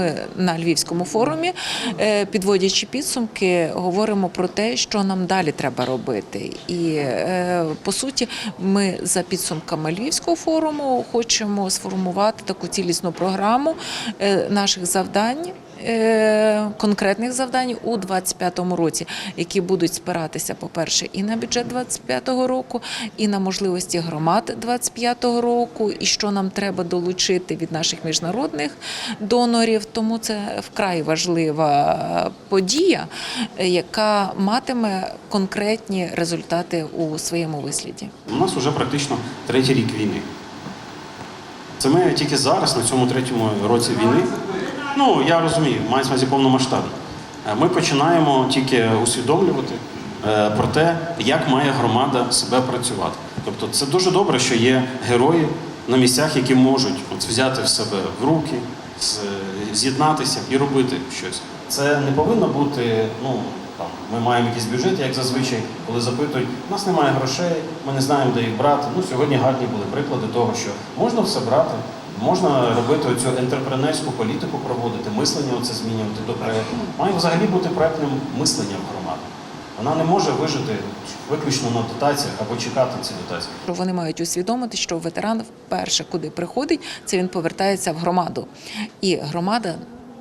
ми на Львівському форумі, е, підводячи підсумки, говоримо про те, що нам далі треба робити. І е, по суті, ми за підсумками Львівського форуму хочемо сформувати таку цілісну програму е, наших завдань. Е, Конкретних завдань у 2025 році, які будуть спиратися, по-перше, і на бюджет 2025 року, і на можливості громад 2025 року, і що нам треба долучити від наших міжнародних донорів. Тому це вкрай важлива подія, яка матиме конкретні результати у своєму висліді. У нас вже практично третій рік війни. Це ми тільки зараз, на цьому третьому році війни. Ну, я розумію, мається увазі повномасштабно. Е, Ми починаємо тільки усвідомлювати е, про те, як має громада себе працювати. Тобто це дуже добре, що є герої на місцях, які можуть от взяти в себе в руки, з'єднатися і робити щось. Це не повинно бути, ну там ми маємо якийсь бюджет, як зазвичай, коли запитують, у нас немає грошей, ми не знаємо, де їх брати. Ну сьогодні гарні були приклади того, що можна все брати, можна робити цю ентерпренерську політику, проводити, мислення оце змінювати до проєкту. Має взагалі бути проєктним мисленням громади. Вона не може вижити виключно на дотаціях або чекати ці дотації. Вони мають усвідомити, що ветеран вперше, куди приходить, це він повертається в громаду. І громада.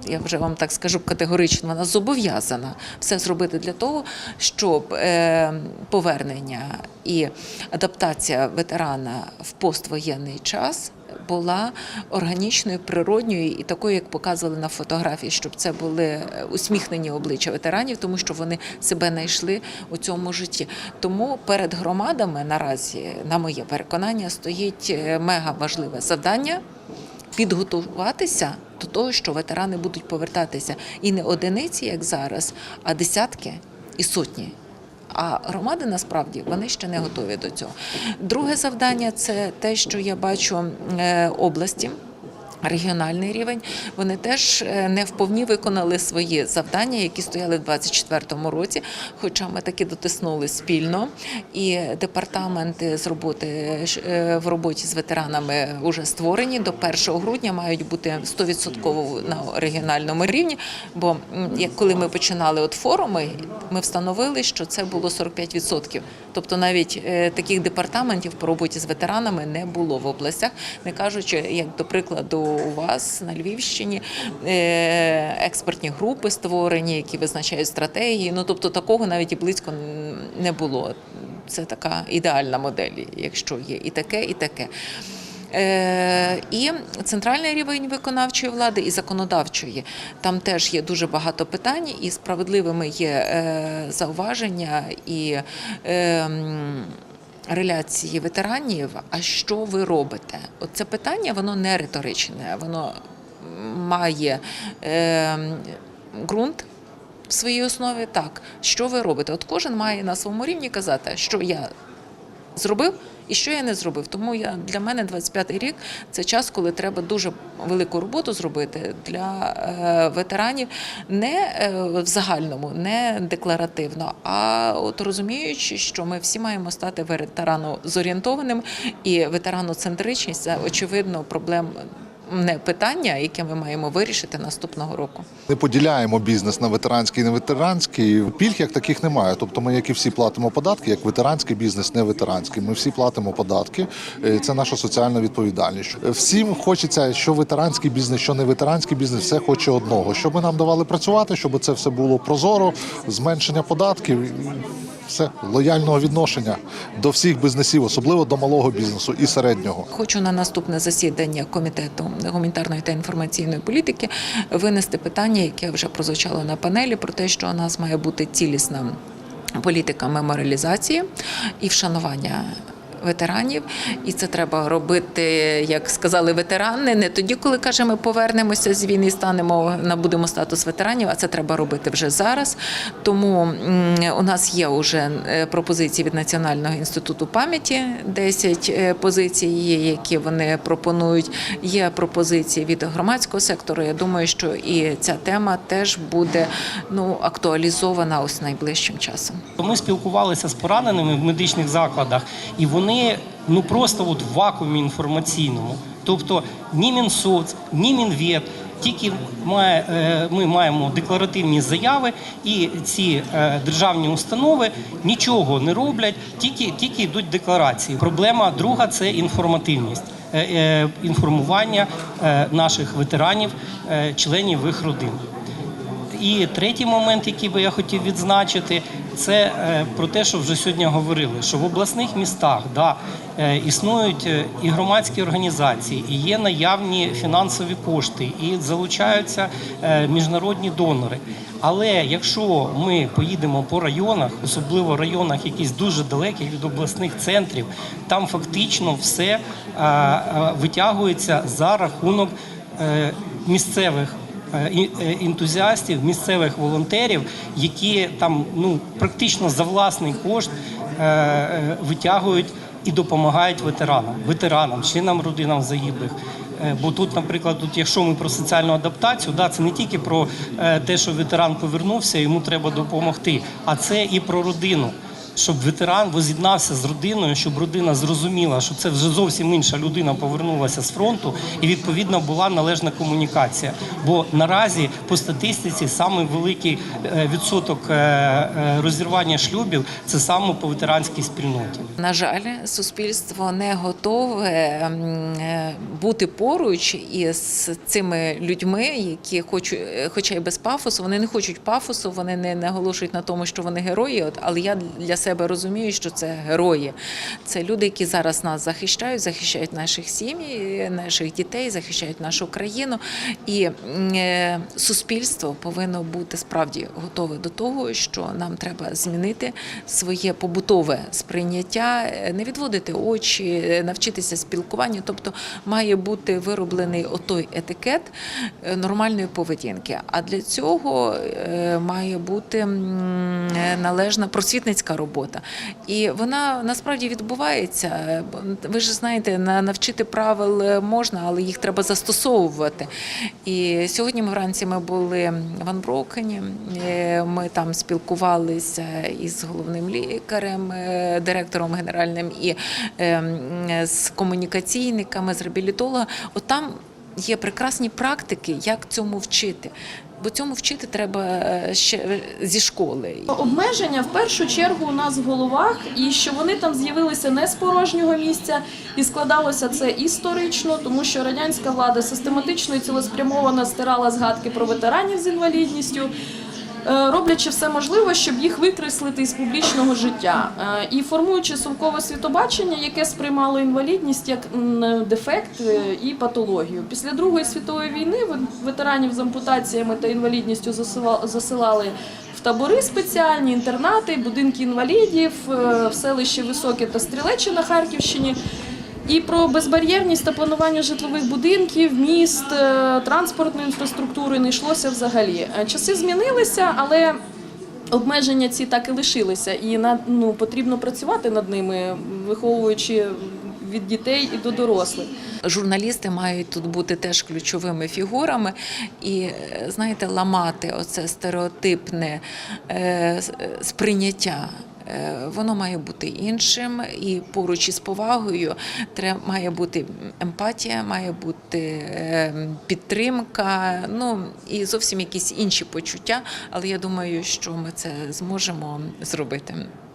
Я вже вам так скажу категорично, вона зобов'язана все зробити для того, щоб е, повернення і адаптація ветерана в поствоєнний час була органічною, природньою і такою, як показували на фотографії, щоб це були е, усміхнені обличчя ветеранів, тому що вони себе знайшли у цьому житті. Тому перед громадами наразі, на моє переконання, стоїть е, мега важливе завдання підготуватися до того, що ветерани будуть повертатися і не одиниці, як зараз, а десятки і сотні. А громади насправді вони ще не готові до цього. Друге завдання це те, що я бачу е, області. Регіональний рівень вони теж е, не вповні виконали свої завдання, які стояли в 2024 році. Хоча ми таки дотиснули спільно, і департаменти з роботи е, в роботі з ветеранами вже створені. До 1 грудня мають бути 100% на регіональному рівні. Бо як коли ми починали от форуми, ми встановили, що це було 45%. Тобто навіть е, таких департаментів по роботі з ветеранами не було в областях, не кажучи, як до прикладу, у вас на Львівщині е, експертні групи створені, які визначають стратегії. Ну тобто такого навіть і близько не було. Це така ідеальна модель, якщо є і таке, і таке. Е, І центральний рівень виконавчої влади і законодавчої там теж є дуже багато питань, і справедливими є е, зауваження і е, реляції ветеранів. А що ви робите? От це питання воно не риторичне, воно має ґрунт в своїй основі. Так, що ви робите? От кожен має на своєму рівні казати, що я зробив і що я не зробив. Тому я для мене 25-й рік це час, коли треба дуже велику роботу зробити для е, ветеранів, не е, в загальному, не декларативно, а от розуміючи, що ми всі маємо стати ветеранозорієнтованим і ветераноцентричність це очевидно проблем. Не питання, яке ми маємо вирішити наступного року. Не поділяємо бізнес на ветеранський і не ветеранський. Пільг як таких немає. Тобто ми, як і всі, платимо податки, як ветеранський бізнес, не ветеранський. Ми всі платимо податки. Е, Це наша соціальна відповідальність. Всім хочеться, що ветеранський бізнес, що не ветеранський бізнес, все хоче одного. Щоб нам давали працювати, щоб це все було прозоро, зменшення податків. Все лояльного відношення до всіх бізнесів, особливо до малого бізнесу і середнього. Хочу на наступне засідання комітету гуманітарної та інформаційної політики винести питання, яке вже прозвучало на панелі, про те, що у нас має бути цілісна політика меморіалізації і вшанування. Ветеранів, і це треба робити, як сказали ветерани, не тоді, коли каже, ми повернемося з війни, станемо набудемо статус ветеранів. А це треба робити вже зараз. Тому у нас є вже е, пропозиції від Національного інституту пам'яті, 10 е, позицій є, які вони пропонують. Є пропозиції від громадського сектору. Я думаю, що і ця тема теж буде ну актуалізована ось найближчим часом. Ми спілкувалися з пораненими в медичних закладах, і вони ну просто от в вакуумі інформаційному. Тобто ні Мінсоц, ні Мінвет, Тільки має, е, ми маємо декларативні заяви, і ці е, державні установи нічого не роблять, тільки, тільки йдуть декларації. Проблема друга це інформативність. е, Інформування наших ветеранів, членів їх родин. І третій момент, який би я хотів відзначити, це е, про те, що вже сьогодні говорили, що в обласних містах да, е, існують е, і громадські організації, і є наявні фінансові кошти, і залучаються міжнародні донори. Але якщо ми поїдемо по районах, особливо районах, якісь дуже далеких від обласних центрів, там фактично все витягується за рахунок місцевих ентузіастів, місцевих волонтерів, які там ну практично за власний кошт е, е, витягують і допомагають ветеранам, ветеранам, членам родинам загиблих. Е, Бо тут, наприклад, тут, якщо ми про соціальну адаптацію, да, це не тільки про е, те, що ветеран повернувся, йому треба допомогти, а це і про родину. Щоб ветеран воз'єднався з родиною, щоб родина зрозуміла, що це вже зовсім інша людина повернулася з фронту, і відповідно була належна комунікація. Бо наразі по статистиці самий великий е, відсоток е, е, розірвання шлюбів це саме по ветеранській спільноті. На жаль, суспільство не готове е, бути поруч із цими людьми, які хочуть, хоча й без пафосу, вони не хочуть пафосу, вони не наголошують на тому, що вони герої. Але я для себе розумію, що це герої. Це люди, які зараз нас захищають, захищають наших сім'ї, наших дітей, захищають нашу країну. І е, суспільство повинно бути справді готове до того, що нам треба змінити своє побутове сприйняття, е, не відводити очі, е, навчитися спілкуванню. Тобто має бути вироблений отой етикет нормальної поведінки. А для цього має бути належна просвітницька робота. І вона насправді відбувається. Ви ж знаєте, на- навчити правил можна, але їх треба застосовувати. І сьогодні ми вранці ми були в Анброкені. Ми там спілкувалися із головним лікарем, е, директором генеральним і е, з комунікаційниками, з реабілітологами. От там є прекрасні практики, як цьому вчити. Бо цьому вчити треба е, ще зі школи. Обмеження в першу чергу у нас в головах, і що вони там з'явилися не з порожнього місця, і складалося це історично, тому що радянська влада систематично і цілеспрямовано стирала згадки про ветеранів з інвалідністю. Е, Роблячи все можливе, щоб їх викреслити із публічного життя, Е, і формуючи совкове світобачення, яке сприймало інвалідність як дефект е, і патологію. Після Другої світової війни ве- ветеранів з ампутаціями та інвалідністю засила- засилали в табори спеціальні, інтернати, будинки інвалідів, в селищі Високе та Стрілече на Харківщині. І про безбар'єрність та планування житлових будинків, міст, е, транспортної інфраструктури не йшлося взагалі. Е, Часи змінилися, але обмеження ці так і лишилися. І на- ну, потрібно працювати над ними, виховуючи від дітей і до дорослих. Журналісти мають тут бути теж ключовими фігурами і, е, знаєте, ламати оце стереотипне сприйняття. Е, Воно має бути іншим, і поруч із повагою має бути емпатія, має бути е, підтримка, ну і зовсім якісь інші почуття. Але я думаю, що ми це зможемо зробити.